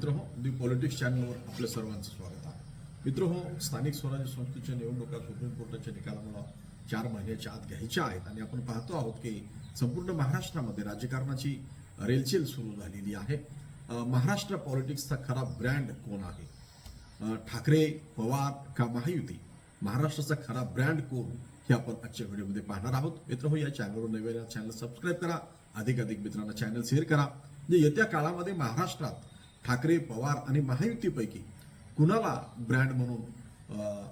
मित्र हो दी पॉलिटिक्स चॅनलवर आपल्या सर्वांचं स्वागत आहे. मित्र हो स्थानिक स्वराज्य संस्थेच्या निवडणुका सुप्रीम कोर्टाच्या निकालामुळे चार महिन्याच्या आत घ्यायच्या आहेत आणि आपण पाहतो आहोत की संपूर्ण महाराष्ट्रामध्ये राजकारणाची रेलचेल सुरू झालेली आहे. महाराष्ट्र पॉलिटिक्सचा खरा ब्रँड कोण आहे? ठाकरे पवार का महायुती? महाराष्ट्राचा खरा ब्रँड कोण? हे आपण आजच्या व्हिडिओमध्ये पाहणार आहोत. मित्र हो या चॅनलवर नवीन चॅनल सबस्क्राईब करा. अधिक अधिक मित्रांना चॅनल शेअर करा. म्हणजे येत्या काळामध्ये महाराष्ट्रात ठाकरे पवार आणि महायुतीपैकी कुणाला ब्रँड म्हणून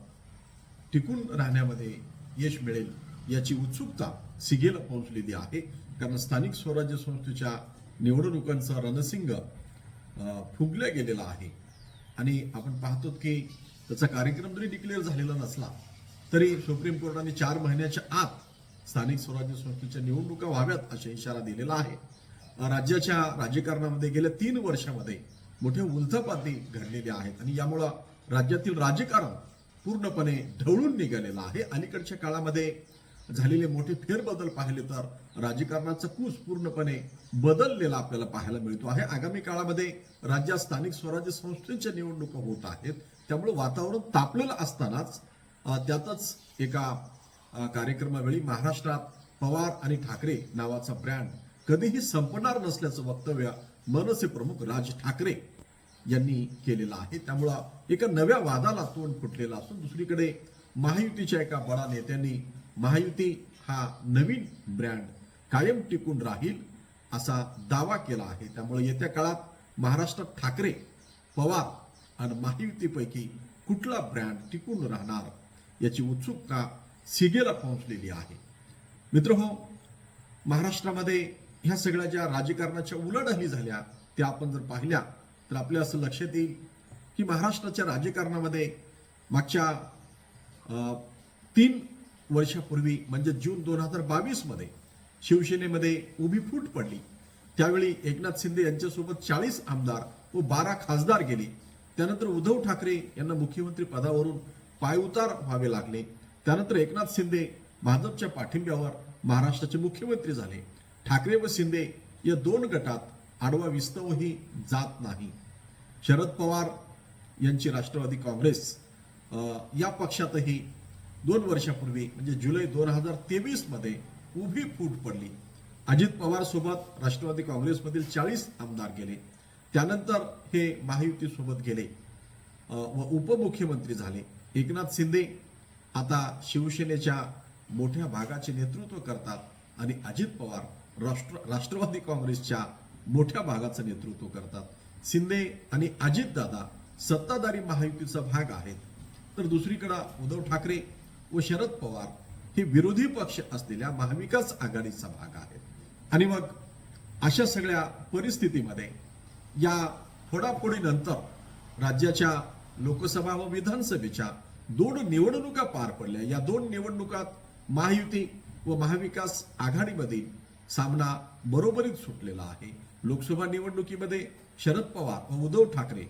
टिकून राहण्यामध्ये यश मिळेल याची उत्सुकता सिगेला पोहोचलेली आहे. कारण स्थानिक स्वराज्य संस्थेच्या निवडणुकांचा रणसिंग फुगल्या गेलेला आहे. आणि आपण पाहतो की त्याचा कार्यक्रम जरी डिक्लेअर झालेला नसला तरी सुप्रीम कोर्टाने चार महिन्याच्या आत स्थानिक स्वराज्य संस्थेच्या निवडणुका व्हाव्यात असा इशारा दिलेला आहे. राज्याच्या राजकारणामध्ये गेल्या तीन वर्षामध्ये मोठ्या उलथपाती घडलेल्या आहेत आणि यामुळं राज्यातील राजकारण पूर्णपणे ढवळून निघालेलं आहे. अलीकडच्या काळामध्ये झालेले मोठे फेरबदल पाहिले तर राजकारणाचा कूस पूर्णपणे बदललेला आपल्याला पाहायला मिळतो आहे. आगामी काळामध्ये राज्यात स्थानिक स्वराज्य संस्थेच्या निवडणुका होत आहेत. त्यामुळे वातावरण तापलेलं असतानाच त्यातच एका कार्यक्रमावेळी महाराष्ट्रात पवार आणि ठाकरे नावाचा ब्रँड कधीही संपणार नसल्याचं वक्तव्य मनसे प्रमुख राज ठाकरे यांनी केलेलं आहे. त्यामुळं एका नव्या वादाला तोंड फुटलेलं असून दुसरीकडे महायुतीच्या एका बडा नेत्यांनी महायुती हा नवीन ब्रँड कायम टिकून राहील असा दावा केला आहे. त्यामुळे येत्या काळात महाराष्ट्रात ठाकरे पवार आणि महायुतीपैकी कुठला ब्रँड टिकून राहणार याची उत्सुकता सिगेला पोहोचलेली आहे. मित्र हो महाराष्ट्रामध्ये ह्या सगळ्या ज्या राजकारणाच्या उलाढाली झाल्या त्या आपण जर पाहिल्या तर आपल्या असं लक्षात येईल की महाराष्ट्राच्या राजकारणामध्ये मागच्या अं, तीन वर्षापूर्वी म्हणजे जून दोन हजार बावीसमध्ये शिवसेनेमध्ये उभी फूट पडली. त्यावेळी एकनाथ शिंदे यांच्यासोबत चाळीस आमदार व बारा खासदार गेले. त्यानंतर उद्धव ठाकरे यांना मुख्यमंत्री पदावरून पायउतार व्हावे लागले. त्यानंतर एकनाथ शिंदे भाजपच्या पाठिंब्यावर महाराष्ट्राचे मुख्यमंत्री झाले. ठाकरे व शिंदे या दोन गटात आडवा विस्तवही जात नाही. शरद पवार यांची राष्ट्रवादी काँग्रेस या पक्षातही दोन वर्षापूर्वी म्हणजे जुलै दोन हजार तेवीसमध्ये उभी फूट पडली. अजित पवार सोबत राष्ट्रवादी काँग्रेसमधील चाळीस आमदार गेले. त्यानंतर हे महायुतीसोबत गेले व उपमुख्यमंत्री झाले. एकनाथ शिंदे आता शिवसेनेच्या मोठ्या भागाचे नेतृत्व करतात आणि अजित पवार राष्ट्र राष्ट्रवादी काँग्रेसच्या मोठ्या भागाचं नेतृत्व करतात. शिंदे आणि अजितदादा सत्ताधारी महायुतीचा भाग आहेत. तर दुसरीकडं उद्धव ठाकरे व शरद पवार हे विरोधी पक्ष असलेल्या महाविकास आघाडीचा भाग आहे आणि मग अशा सगळ्या परिस्थितीमध्ये या फोडाफोडीनंतर राज्याच्या लोकसभा व विधानसभेच्या दोन निवडणुका पार पडल्या. या दोन निवडणुकात महायुती व महाविकास आघाडीमधील सामना बरोबरीत सुटलेला आहे. लोकसभा निवडणुकीमध्ये शरद पवार व उद्धव ठाकरे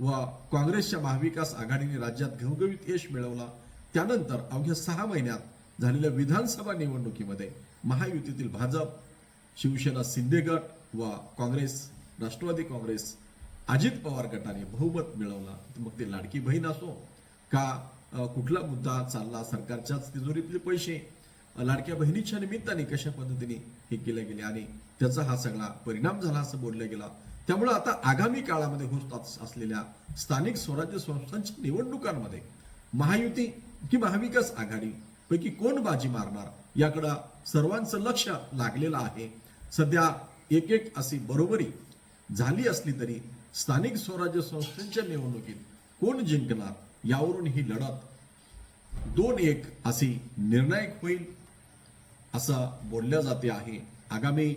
व काँग्रेसच्या महाविकास आघाडीने राज्यात घवघवीत यश मिळवला. त्यानंतर अवघ्या सहा महिन्यात झालेल्या विधानसभा निवडणुकीमध्ये महायुतीतील भाजप शिवसेना शिंदे गट व काँग्रेस राष्ट्रवादी काँग्रेस अजित पवार गटाने बहुमत मिळवला. मग ते लाडकी बहीण असो का कुठला मुद्दा चालला सरकारच्याच तिजोरीतले पैसे लाडक्या बहिणीच्या निमित्ताने कशा पद्धतीने हे केलं गेले आणि त्याचा हा सगळा परिणाम झाला असं बोललं गेला. त्यामुळे आता आगामी काळामध्ये होत असलेल्या स्थानिक स्वराज्य संस्थांच्या निवडणुकांमध्ये महायुती की महाविकास आघाडी पैकी कोण बाजी मारणार याकडं सर्वांचं लक्ष लागलेलं आहे. सध्या एक एक अशी बरोबरी झाली असली तरी स्थानिक स्वराज्य संस्थांच्या निवडणुकीत कोण जिंकणार यावरून ही लढत दोन एक अशी निर्णायक होईल असं बोलल्या जाते आहे. आगामी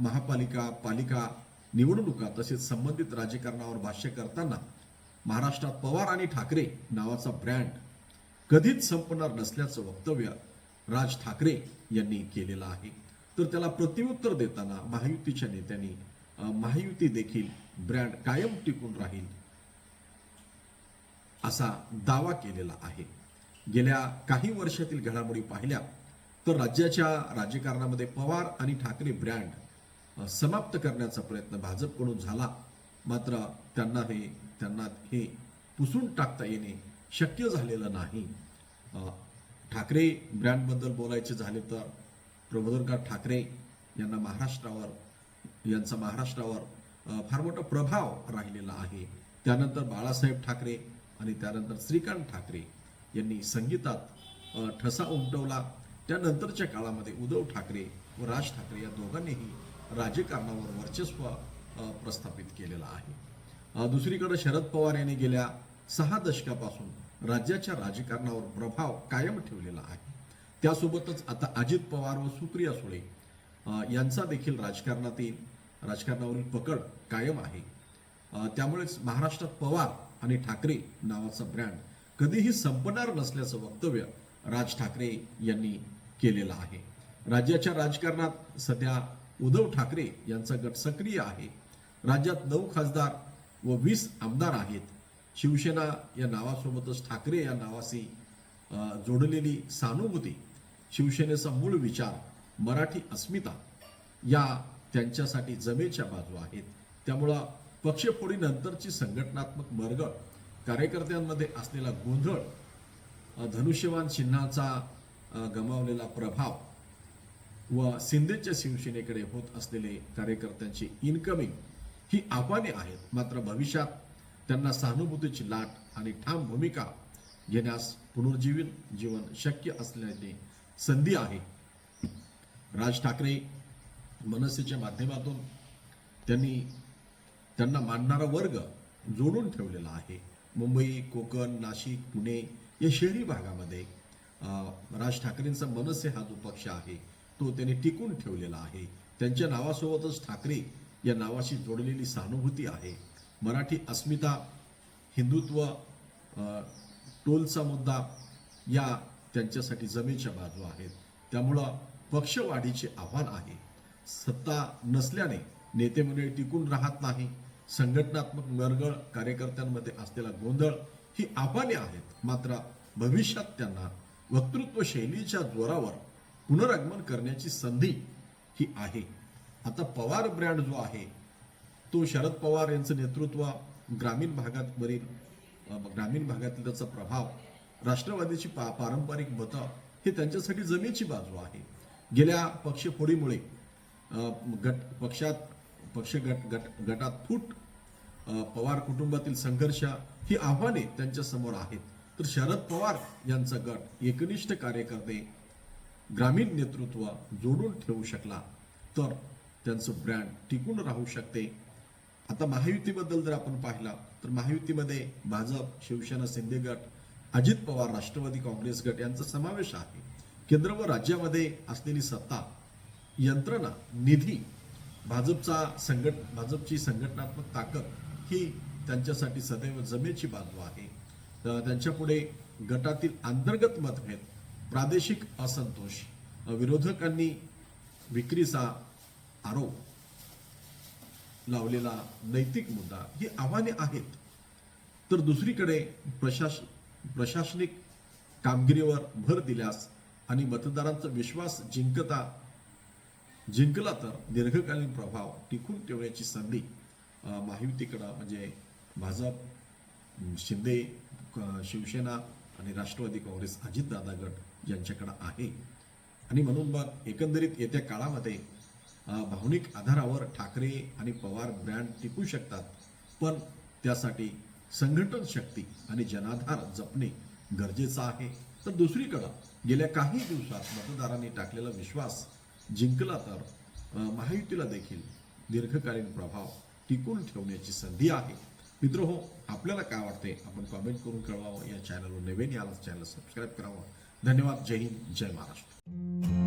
महापालिका पालिका निवडणुका तसेच संबंधित राजकारणावर भाष्य करताना महाराष्ट्रात पवार आणि ठाकरे नावाचा ब्रँड कधीच संपणार नसल्याचं वक्तव्य राज ठाकरे यांनी केलेलं आहे. तर त्याला प्रत्युत्तर देताना महायुतीच्या नेत्यांनी महायुती देखील ब्रँड कायम टिकून राहील असा दावा केलेला आहे. गेल्या काही वर्षातील घडामोडी पाहिल्या तर राज्याच्या राजकारणामध्ये पवार आणि ठाकरे ब्रँड समाप्त करण्याचा प्रयत्न भाजपकडून झाला. मात्र त्यांना हे त्यांना हे पुसून टाकता येणे शक्य झालेलं नाही. ठाकरे ब्रँडबद्दल बोलायचे झाले तर प्रबोधनकार ठाकरे यांना महाराष्ट्रावर यांचा महाराष्ट्रावर फार मोठा प्रभाव राहिलेला आहे. त्यानंतर बाळासाहेब ठाकरे आणि त्यानंतर श्रीकांत ठाकरे यांनी संगीतात ठसा उमटवला. त्यानंतरच्या काळामध्ये उद्धव ठाकरे व राज ठाकरे या दोघांनीही राजकारणावर वर्चस्व प्रस्थापित केलेलं आहे. दुसरीकडे शरद पवार यांनी गेल्या सहा दशकापासून राज्याच्या राजकारणावर प्रभाव कायम ठेवलेला आहे. त्यासोबतच आता अजित पवार व सुप्रिया सुळे यांचा देखील राजकारणातील राजकारणावरील पकड कायम आहे. त्यामुळेच महाराष्ट्रात पवार आणि ठाकरे नावाचा ब्रँड कधीही संपणार नसल्याचं वक्तव्य राज ठाकरे यांनी केलेला आहे. राज्याच्या राजकारणात सध्या उद्धव ठाकरे यांचा गट सक्रिय आहे. राज्यात नऊ खासदार व वीस आमदार आहेत. शिवसेना या नावासोबतच ठाकरे या नावाशी जोडलेली सहानुभूती शिवसेनेचा मूळ विचार मराठी अस्मिता या त्यांच्यासाठी जमेच्या बाजू आहेत. त्यामुळं पक्षफोडीनंतरची संघटनात्मक मरगळ कार्यकर्त्यांमध्ये असलेला गोंधळ धनुष्यवान चिन्हाचा गमावलेला प्रभाव व शिंदेच्या शिवसेनेकडे होत असलेले कार्यकर्त्यांची इनकमिंग ही आव्हाने आहेत. मात्र भविष्यात त्यांना सहानुभूतीची लाट आणि ठाम भूमिका घेण्यास पुनर्जीवित जीवन शक्य असल्याने संधी आहे. राज ठाकरे मनसेच्या माध्यमातून त्यांनी त्यांना मानणारा वर्ग जोडून ठेवलेला आहे. मुंबई कोकण नाशिक पुणे या शहरी भागामध्ये राज ठाकरेंचा मनसे हा जो पक्ष आहे. तो त्यांनी टिकून ठेवलेला आहे. त्यांच्या नावासोबतच ठाकरे या नावाशी जोडलेली सहानुभूती आहे. मराठी अस्मिता हिंदुत्व टोलचा मुद्दा या त्यांच्यासाठी जमेच्या बाजू आहेत. त्यामुळं पक्षवाढीचे आव्हान आहे. सत्ता नसल्याने नेते मंडळी टिकून राहत नाही. संघटनात्मक नरगळ कार्यकर्त्यांमध्ये असलेला गोंधळ ही आव्हाने आहेत. मात्र भविष्यात त्यांना वक्तृत्व शैलीच्या जोरावर पुनरागमन करण्याची संधी ही आहे. आता पवार ब्रँड जो आहे तो शरद पवार यांचं नेतृत्व ग्रामीण भागातवरील ग्रामीण भागातील त्याचा प्रभाव राष्ट्रवादीची पा पारंपरिक मतं हे त्यांच्यासाठी जमेची बाजू आहे. गेल्या पक्षफोडीमुळे गट पक्षात पक्ष गट गट गटात फूट पवार कुटुंबातील संघर्ष ही आव्हाने त्यांच्यासमोर आहेत. तर शरद पवार यांचा गट एकनिष्ठ कार्यकर्ते ग्रामीण नेतृत्व जोडून ठेवू शकला तर त्यांचं ब्रँड टिकून राहू शकते. आता महायुतीबद्दल जर आपण पाहिला तर महायुतीमध्ये भाजप शिवसेना शिंदे गट अजित पवार राष्ट्रवादी काँग्रेस गट यांचा समावेश आहे. केंद्र व राज्यामध्ये असलेली सत्ता यंत्रणा निधी भाजपचा संघट भाजपची संघटनात्मक ताकद ही त्यांच्यासाठी सदैव जमेची बाजू आहे. त्यांच्यापुढे गटातील अंतर्गत मतभेद प्रादेशिक असंतोष विरोधकांनी विक्रीचा आरोप लावलेला नैतिक मुद्दा ही आव्हाने आहेत. तर दुसरीकडे प्रशास प्रशासनिक कामगिरीवर भर दिल्यास आणि मतदारांचा विश्वास जिंकता जिंकला तर दीर्घकालीन प्रभाव टिकून ठेवण्याची संधी महायुतीकडं म्हणजे भाजप शिंदे शिवसेना आणि राष्ट्रवादी काँग्रेस अजितदादा गट यांच्याकडं आहे. आणि म्हणून मग एकंदरीत येत्या काळामध्ये भावनिक आधारावर ठाकरे आणि पवार ब्रँड टिकू शकतात पण त्यासाठी संघटन शक्ती आणि जनाधार जपणे गरजेचं आहे. तर दुसरीकडं गेल्या काही दिवसात मतदारांनी टाकलेला विश्वास जिंकला तर महायुतीला देखील दीर्घकालीन प्रभाव टिकून ठेवण्याची संधी आहे. मित्र हो आपल्याला काय वाटते आपण कमेंट करून कळवावं या चॅनलवर नवीन याला चॅनल सबस्क्राईब करावं. धन्यवाद. जय हिंद. जय महाराष्ट्र.